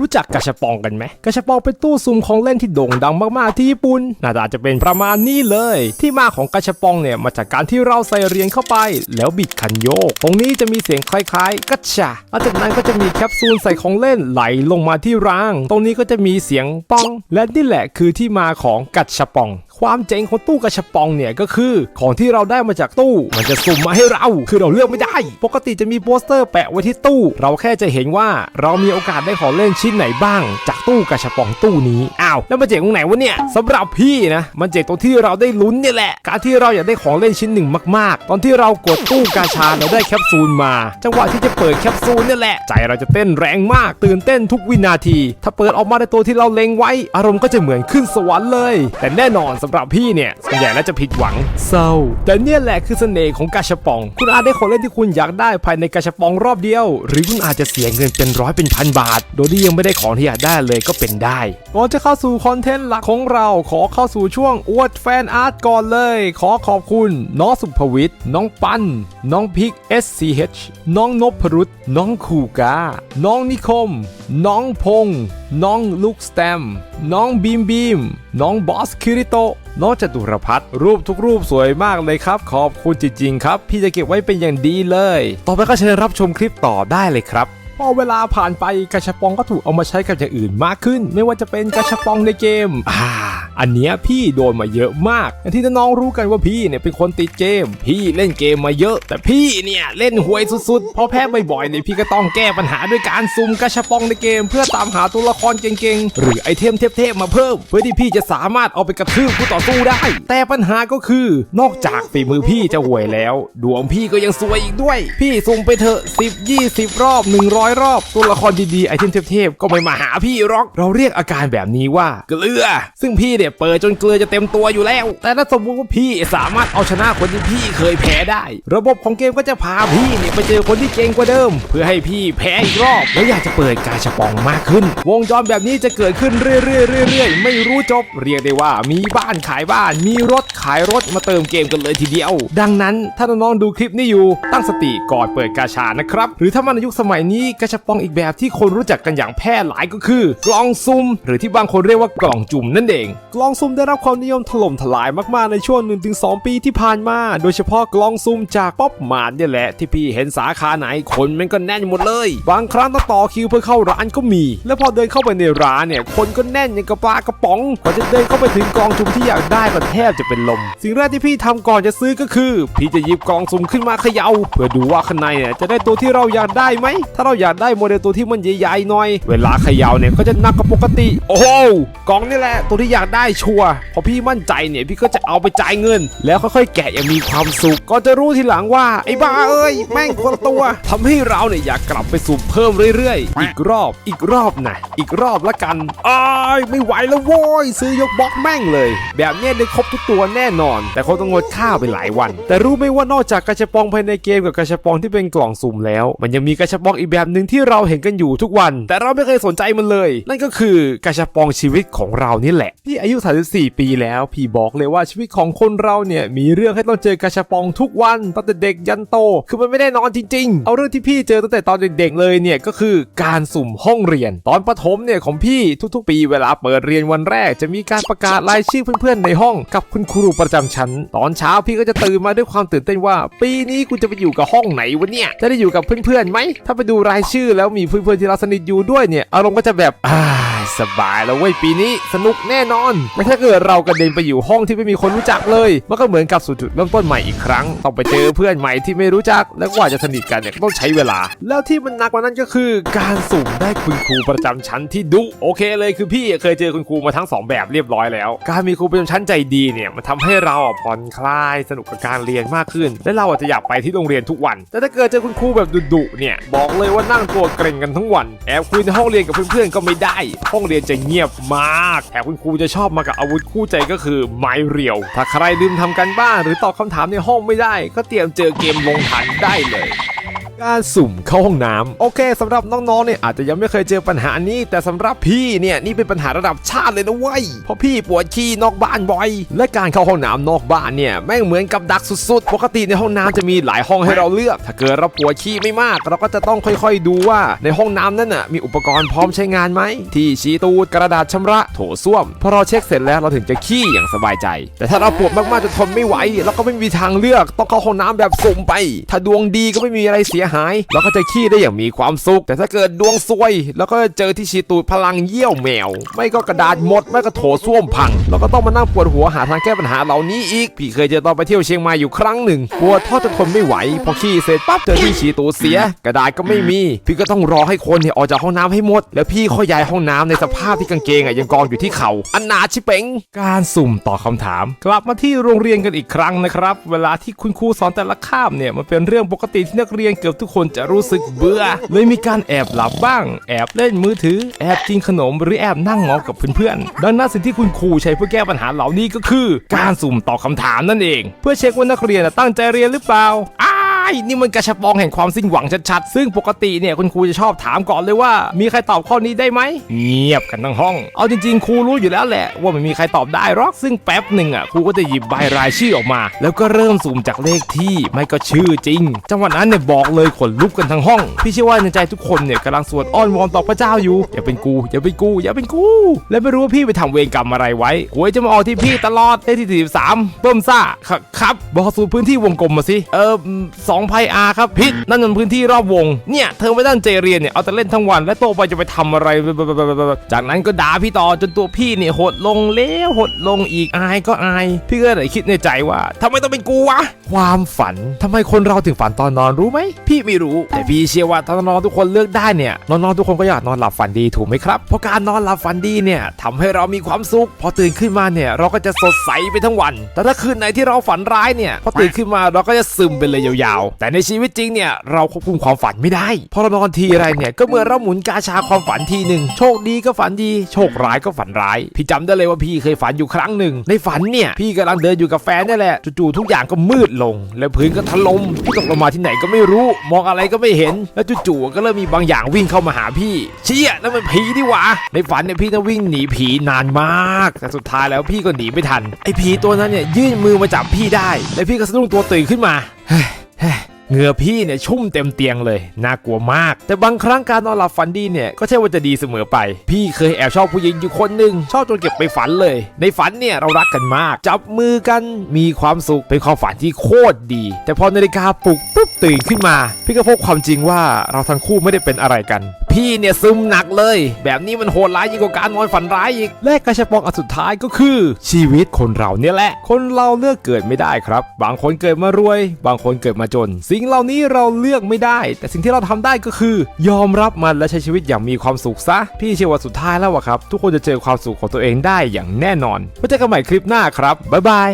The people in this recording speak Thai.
รู้จักกาชาปองกันไหมกาชาปองเป็นตู้ซุ่มของเล่นที่โด่งดังมากๆที่ญี่ปุ่นน่าจะเป็นประมาณนี้เลย ที่มาของกาชาปองเนี่ยมาจากการที่เราใส่เหรียญเข้าไป แล้วบิดคันโยก ตรงนี้จะมีเสียงคล้ายๆกัชชาแล้วจากนั้นก็จะมีแคปซูลใส่ของเล่นไหลลงมาที่ราง ตรงนี้ก็จะมีเสียงปอง และนี่แหละคือที่มาของกัชาปองความเจ๋งของตู้กระชบปองเนี่ยก็คือของที่เราได้มาจากตู้ มันจะสุ่มมาให้เรา คือเราเลือกไม่ได้ ปกติจะมีโปสเตอร์แปะไว้ที่ตู้ เราแค่จะเห็นว่าเรามีโอกาสได้ของเล่นชิ้นไหนบ้าง จากตู้กระชบปองตู้นี้อ้าวแล้วมันเจ๋งตรงไหนวะเนี่ยสำหรับพี่นะมันเจ๋งตรงที่เราได้ลุ้นเนี่ยแหละ การที่เราอยากได้ของเล่นชิ้นหนึ่งมาก ๆ ตอนที่เรากดตู้กาชาเราได้แคปซูลมาจังหวะที่จะเปิดแคปซูลเนี่ยแหละใจเราจะเต้นแรงมากตื่นเต้นทุกวินาที ถ้าเปิดออกมาในตัวที่เราเล็งไว้ อารมณ์ก็จะเหมือนขึ้นสวรรค์เลย แต่แน่นอนสำหรับพี่เนี่ยส่วนใหญ่แล้วจะผิดหวังเศร้า แต่เนี่ยแหละคือเสน่ห์ของกาชาปอง คุณอาจได้ของเล่นที่คุณอยากได้ภายในกาชาปองรอบเดียว หรือคุณอาจจะเสียเงินเป็นร้อยเป็นพันบาท โดยที่ยังไม่ได้ของที่อยากได้เลยก็เป็นได้ก่อนจะเข้าสู่คอนเทนต์หลักของเราขอเข้าสู่ช่วงอวดแฟนอาร์ตก่อนเลย ขอขอบคุณน้องสุภวิทย์น้องปันน้องพิก SCH น้องนพรุษน้องคูกาน้องนิคม น้องพงษ์ น้องลูกสแตม น้องบีมบีม น้องบอสคิริโตน้องจตุรพัฒน์รูปทุกรูปสวยมากเลยครับ ขอบคุณจริงๆครับ พี่จะเก็บไว้เป็นอย่างดีเลย ต่อไปก็เชิญรับชมคลิปต่อได้เลยครับพอเวลาผ่านไปกระชับปองก็ถูกเอามาใช้กับอย่างอื่นมากขึ้น ไม่ว่าจะเป็นกระชับปองในเกมอ่า อันเนี้ยพี่โดนมาเยอะมากอย่างที่น้องรู้กันว่าพี่เนี่ยเป็นคนติดเกม พี่เล่นเกมมาเยอะ แต่พี่เนี่ยเล่นหวยสุดๆพอแพ้บ่อยๆเนี่ยพี่ก็ต้องแก้ปัญหาด้วยการซุ่มกระชับปองในเกม เพื่อตามหาตัวละครเก่งๆ หรือไอเทมเทพๆมาเพิ่ม เพื่อที่พี่จะสามารถเอาไปกระทืบผู้ต่อสู้ได้ แต่ปัญหาก็คือ นอกจากฝีมือพี่จะหวยแล้ว ดวงพี่ก็ยังซวยอีกด้วย พี่ซุ่มไปเถอะ10 20 รอบ 100 รอบ ตัวละครดีๆไอเทมเทพๆก็ไม่มาหาพี่หรอก เราเรียกอาการแบบนี้ว่าเกลือ ซึ่งพี่เนี่ยเปิดจนเกลือจะเต็มตัวอยู่แล้ว แต่ถ้าสมมติว่าพี่สามารถเอาชนะคนที่พี่เคยแพ้ได้ ระบบของเกมก็จะพาพี่เนี่ยไปเจอคนที่เก่งกว่าเดิม เพื่อให้พี่แพ้อีกรอบ แล้วอยากจะเปิดกาชาปองมากขึ้น วงจรแบบนี้จะเกิดขึ้นเรื่อยๆเรื่อยๆ ไม่รู้จบ เรียกได้ว่ามีบ้านขายบ้าน มีรถขายรถมาเติมเกมกันเลยทีเดียว ดังนั้นถ้าน้องๆดูคลิปนี้อยู่ ตั้งสติก่อนเปิดกาชานะครับ หรือถ้ามันในยุคสมัยนี้กาชาปองอีกแบบที่คนรู้จักกันอย่างแพร่หลายก็คือ กล่องซุ่มหรือที่บางคนเรียกว่ากล่องจุ่มนั่นเองกล่องซุ่มได้รับความนิยมถล่มทลายมากๆในช่วง 1-2 ปีที่ผ่านมา โดยเฉพาะกล่องซุ่มจากป๊อปมาร์ทเนี่ยแหละ ที่พี่เห็นสาขาไหนคนมันก็แน่นหมดเลย บางครั้งต้องต่อคิวเพื่อเข้าร้านก็มี แล้วพอเดินเข้าไปในร้านเนี่ย คนก็แน่นอย่างกระปลากระป๋องกว่าจะเดินเข้าไปถึงกล่องจุ่มที่อยากได้ก็แทบจะเป็นลม สิ่งแรกที่พี่ทำก่อนจะซื้อก็คือ พี่จะหยิบกล่องสุ่มขึ้นมาเขย่า เพื่อดูว่าข้างในเนี่ยจะได้ตัวที่เราอยากได้ไหมถ้าเราอยากได้โมเดลตัวที่มันใหญ่ๆหน่อย เวลาเขย่าเนี่ยก็จะหนักกว่าปกติ โอ้โหกองนี่แหละตัวที่อยากได้ชัวร์พอพี่มั่นใจเนี่ยพี่ก็จะเอาไปจ่ายเงิน แล้วค่อยๆแกะอย่างมีความสุข ก็จะรู้ทีหลังว่าไอ้บ้าเอ้ยแม่งคนตัวทำให้เราเนี่ยอยากกลับไปสุ่มเพิ่มเรื่อยๆ อีกรอบอีกรอบนะอีกรอบละกันอ้ายไม่ไหวแล้วโว้ยซื้อยกบล็อกแม่งเลย แบบเนี้ยได้ครบทุกตัวแน่นอน แต่คงต้องงดข้าวไปหลายวัน แต่รู้ไหมว่านอกจากกระชับปองภายในเกมกับกระชับปองที่เป็นกล่องสุ่มแล้ว มันยังมีกระชับปองอีกแบบหนึ่งที่เราเห็นกันอยู่ทุกวัน แต่เราไม่เคยสนใจมันเลย นั่นก็คือกระชับปองชีวิตของเรานี่แหละพี่อายุ34 ปีแล้ว พี่บอกเลยว่าชีวิตของคนเราเนี่ยมีเรื่องให้ต้องเจอกระชับปองทุกวันตั้งแต่เด็กยันโต คือมันไม่ได้นอนจริง ๆ เอาเรื่องที่พี่เจอตั้งแต่ตอนเด็กๆเลยเนี่ยก็คือการสุ่มห้องเรียน ตอนประถมเนี่ยของพี่ทุกๆ ปีเวลาเปิดเรียนวันแรก จะมีการประกาศรายชื่อเพื่อนๆในห้องกับคุณครูประจำชั้น ตอนเช้าพี่ก็จะตื่นมาด้วยความตื่นเต้นว่า ปีนี้กูจะไปอยู่กับห้องไหนวะเนี่ยจะได้อยู่กับเพื่อนๆไหมถ้าไปดูรายชื่อแล้วมีเพื่อนๆที่เราสนิทอยู่ด้วยเนี่ยอารมณ์ก็จะแบบอ่า สบายแล้วเว้ยปีนี้สนุกแน่นอน ไม่ถ้าเกิดเรากระเด็นไปอยู่ห้องที่ไม่มีคนรู้จักเลย มันก็เหมือนกับสู่จุดเริ่มต้นใหม่อีกครั้ง ต้องไปเจอเพื่อนใหม่ที่ไม่รู้จัก แล้วกว่าจะสนิทกันเนี่ยต้องใช้เวลา แล้วที่มันหนักกว่านั้นก็คือ การสุ่มได้คุณครูประจำชั้นที่ดุโอเคเลยคือพี่เคยเจอคุณครูมาทั้งสองแบบเรียบร้อยแล้ว การมีครูประจำชั้นใจดีเนี่ยมันทำให้เราผ่อนคลายสนุกกับการเรียนมากขึ้น และเราอาจจะอยากไปที่โรงเรียนทุกวัน แต่ถ้าเกิดเจอคุณครูแบบดุๆเนี่ยบอกเลยว่านั่งตัวเกรงกันทั้งวัน แอบคุยในห้องเรียนกับเพื่อนๆก็ไม่ได้ห้องเรียนจะเงียบมาก แถมคุณครูจะชอบมากับอาวุธคู่ใจก็คือไม้เรียว ถ้าใครลืมทำกันบ้านหรือตอบคำถามในห้องไม่ได้ ก็เตรียมเจอเกมลงทันได้เลย การสุ่มเข้าห้องน้ำโอเคสำหรับน้องๆเนี่ยอาจจะยังไม่เคยเจอปัญหานี้ แต่สำหรับพี่เนี่ยนี่เป็นปัญหาระดับชาติเลยนะเว้ยเพราะพี่ปวดขี้นอกบ้านบ่อย และการเข้าห้องน้ำนอกบ้านเนี่ยแม่งเหมือนกับดักสุดๆ ปกติในห้องน้ำจะมีหลายห้องให้เราเลือก ถ้าเกิดเราปวดขี้ไม่มาก เราก็จะต้องค่อยๆดูว่าในห้องน้ำนั้นน่ะมีอุปกรณ์พร้อมใช้งานไหมที่ชีตูดกระดาษชำระโถส้วมพอเราเช็คเสร็จแล้วเราถึงจะขี้อย่างสบายใจ แต่ถ้าเราปวดมากๆจนทนไม่ไหวเราก็ไม่มีทางเลือกต้องเข้าห้องน้ำแบบสุ่มไป ถ้าดวงดีก็ไม่มีอะไรเสียหายเราก็จะขี้ได้อย่างมีความสุข แต่ถ้าเกิดดวงซวยเราก็จะเจอที่ชีตูดพลังเยี่ยวแมว ไม่ก็กระดาษหมด ไม่ก็โถส้วมพังเราก็ต้องมานั่งปวดหัวหาทางแก้ปัญหาเหล่านี้อีก พี่เคยเจอตอนไปเที่ยวเชียงใหม่อยู่ครั้งหนึ่งปวดท่อจนทนไม่ไหว พอขี้เสร็จปั๊บเจอที่ชีตูดเสีย กระดาษก็ไม่มี พี่ก็ต้องรอให้คนเนี่ยออกจากห้องน้ำให้หมด แล้วพี่ค่อยย้ายห้องน้ำในสภาพที่กางเกงอะยังกองอยู่ที่เข่าอันนาชิเป๋งการสุ่มตอบคำถาม กลับมาที่โรงเรียนกันอีกครั้งนะครับ เวลาที่คุณครูสอนแต่ละคาบเนี่ยมันเป็นเรื่องปกติที่นักเรียนเกือบทุกคนจะรู้สึกเบื่อเลยมีการแอบหลับบ้าง แอบเล่นมือถือ แอบกินขนมหรือแอบนั่งงอกับเพื่อนๆดังนั้นสิ่งที่คุณครูใช้เพื่อแก้ปัญหาเหล่านี้ก็คือ การสุ่มตอบคำถามนั่นเอง เพื่อเช็คว่านักเรียนตั้งใจเรียนหรือเปล่าอ้า ยนี่มันกระชับปองแห่งความสิ้นหวังชัดๆ ซึ่งปกติเนี่ยคุณครูจะชอบถามก่อนเลยว่า มีใครตอบข้อนี้ได้ไหม เงียบกันทั้งห้อง เอาจริงๆ ครูรู้อยู่แล้วแหละ ว่าไม่มีใครตอบได้หรอก ซึ่งแป๊บหนึ่งอะครูก็จะหยิบใบรายชื่อออกมา แล้วก็เริ่มสุ่มจากเลขที่ไม่ก็ชื่อจริง จังหวะนั้นเนี่ยบอกเลยขนลุกกันทั้งห้อง พี่เชื่อว่าในใจทุกคนเนี่ยกำลังสวดอ้อนวอนต่อพระเจ้าอยู่ อย่าเป็นกู อย่าเป็นกู อย่าเป็นกู และไม่รู้ว่าพี่ไปทำเวรกรรมอะไรไว้หวยจะมาออกที่พี่ตลอดเลขที่43เบิ่มซ่าครับบอกสูตรพื้นที่วงกลมมาสิเออสองไพอาครับพิษนั่นมันพื้นที่รอบวงเนี่ยเธอไม่ตั้งใจเรียนเนี่ยเอาแต่เล่นทั้งวัน และโตไปจะไปทำอะไร จากนั้นก็ด่าพี่ต่อจนตัวพี่เนี่ยหดลงแล้วหดลงอีกอายก็อาย พี่ก็เลยคิดในใจว่าทำไมต้องเป็นกูวะความฝันทำไมคนเราถึงฝันตอนนอนรู้ไหม พี่ไม่รู้ แต่พี่เชื่อว่าถ้าน้องๆทุกคนเลือกได้เนี่ยน้องๆทุกคนก็อยากนอนหลับฝันดีถูกไหมครับ เพราะการนอนหลับฝันดีเนี่ยทำให้เรามีความสุข พอตื่นขึ้นมาเนี่ยเราก็จะสดใสไปทั้งวัน แต่ถ้าคืนไหนที่เราฝันร้ายเนี่ยพอตื่นขึ้นมาเราก็จะซึมไปเลยยาวๆ แต่ในชีวิตจริงเนี่ยเราควบคุมความฝันไม่ได้ พอเรานอนทีไรเนี่ยก็เหมื่อนเราหมุนกาชาความฝันทีหนึ่งโชคดีก็ฝันดี โชคร้ายก็ฝันร้าย พี่จำได้เลยว่าพี่เคยฝันอยู่ครั้งหนึ่งในฝันเนี่ยพี่กำลังเดินอยู่กับแฟนนี่แหละจู่ๆทุกอย่างก็มืดลง แล้วพื้นก็ถล่มพี่ตกลงมาที่ไหนก็ไม่รู้ มองอะไรก็ไม่เห็น แล้วจู่ๆก็เริ่มมีบางอย่างวิ่งเข้ามาหาพี่ เชี่ยนั่นมันผีดิวะในฝันเนี่ยพี่ต้องวิ่งหนีผีนานมาก แต่สุดท้ายแล้วพี่ก็หนีไม่ทันไอ้ผีตัวนั้นเนี่ยยื่นมือมาจับพี่ได้ แล้วพี่ก็สะดุ้งตัวตื่นขึ้นมาเฮ้ย เหงื่อพี่เนี่ยชุ่มเต็มเตียงเลย น่ากลัวมาก แต่บางครั้งการนอนหลับฝันดีเนี่ยก็ใช่ว่าจะดีเสมอไป พี่เคยแอบชอบผู้หญิงอยู่คนหนึ่งชอบจนเก็บไปฝันเลย ในฝันเนี่ยเรารักกันมาก จับมือกันมีความสุขเป็นความฝันที่โคตรดี แต่พอนาฬิกาปลุกปุ๊บตื่นขึ้นมา พี่ก็พบความจริงว่าเราทั้งคู่ไม่ได้เป็นอะไรกัน พี่เนี่ยซึมหนักเลย แบบนี้มันโหดร้ายยิ่งกว่าการนอนฝันร้ายอีก และกระชับปองอันสุดท้ายก็คือ ชีวิตคนเราเนี่ยแหละ คนเราเลือกเกิดไม่ได้ครับ บางคนเกิดมารวย บางคนเกิดมาจน สิ่งเหล่านี้เราเลือกไม่ได้ แต่สิ่งที่เราทำได้ก็คือ ยอมรับมันและใช้ชีวิตอย่างมีความสุขซะ พี่เชื่อว่าสุดท้ายแล้วอะครับ ทุกคนจะเจอความสุขของตัวเองได้อย่างแน่นอนไว้เจอกันใหม่คลิปหน้าครับบ๊ายบาย